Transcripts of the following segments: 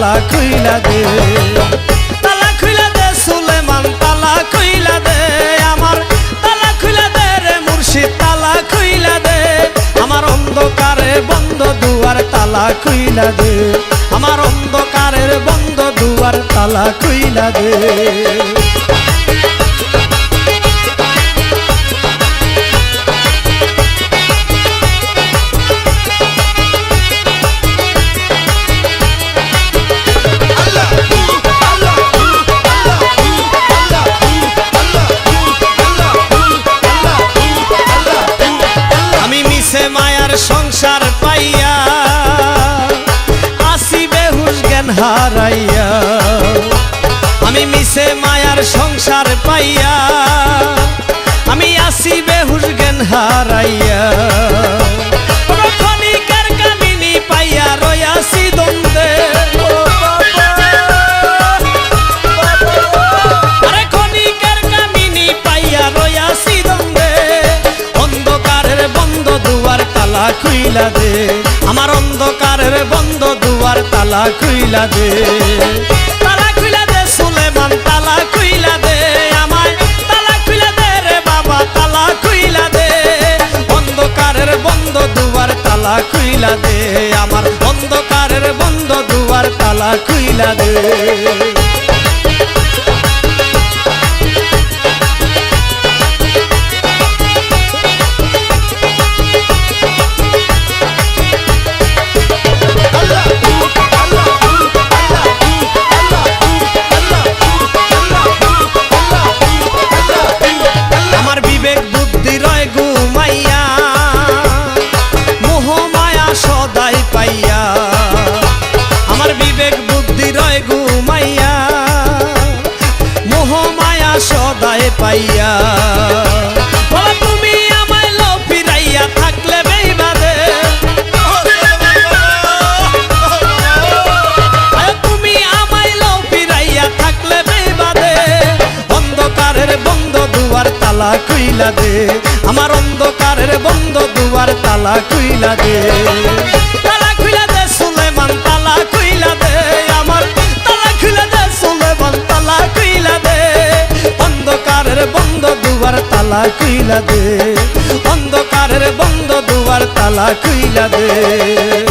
তালা খুইলা দে। তালা খুইলা দে, সুলেমান, তালা খুইলা দে, আমার তালা খুইলা দে রে মুর্শিদ, তালা খুইলা দে। আমার অন্ধকারে বন্ধ দুয়ার, তালা খুইলা দে। আমার অন্ধকারের বন্ধ দুয়ার, তালা খুইলা দে। হারাইয়া আমি মিশে মায়ার সংসার পাইয়া আমি আসি বেহুশ জ্ঞান হারাইয়া। কোনো ক্ষণিকের তালা খুইলা দে। তালা খুইলা দে, সুলেমান, তালা খুইলা দে। আমায় তালা খুইলা দে রে বাবা, তালা খুইলা দে। অন্ধকারের বন্ধ দুয়ার তালা খুইলা দে। আমার অন্ধকারের বন্ধ দুয়ার তালা খুইলা দে। পাইয়া। তুমি আমায় লো ফিরাইয়া থাকলে বেইবাদে তুমি আমায় লো ফিরাইয়া বন্ধ দুয়ার তালা খুইলা আমার অন্ধকারের বন্ধ দুয়ার তালা খুইলা দে। খুইলা দে। অন্ধকারের বন্ধ দুয়ার তালা খুইলা দে।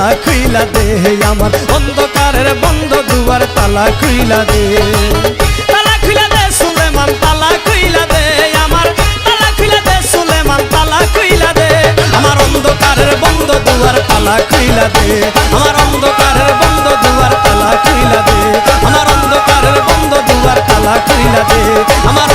তালা খুইলা দে আমার অন্ধকারের বন্ধ দুয়ার তালা খুইলা দে। তালা খুইলা দে, সুলেমান, তালা খুইলা দে, আমার তালা খুইলা দে, সুলেমান, তালা খুইলা দে। আমার অন্ধকারের বন্ধ দুয়ার তালা খুইলা দে, আমার অন্ধকারের বন্ধ দুয়ার তালা খুইলা দে, আমার অন্ধকারের বন্ধ দুয়ার তালা খুইলা দে, আমার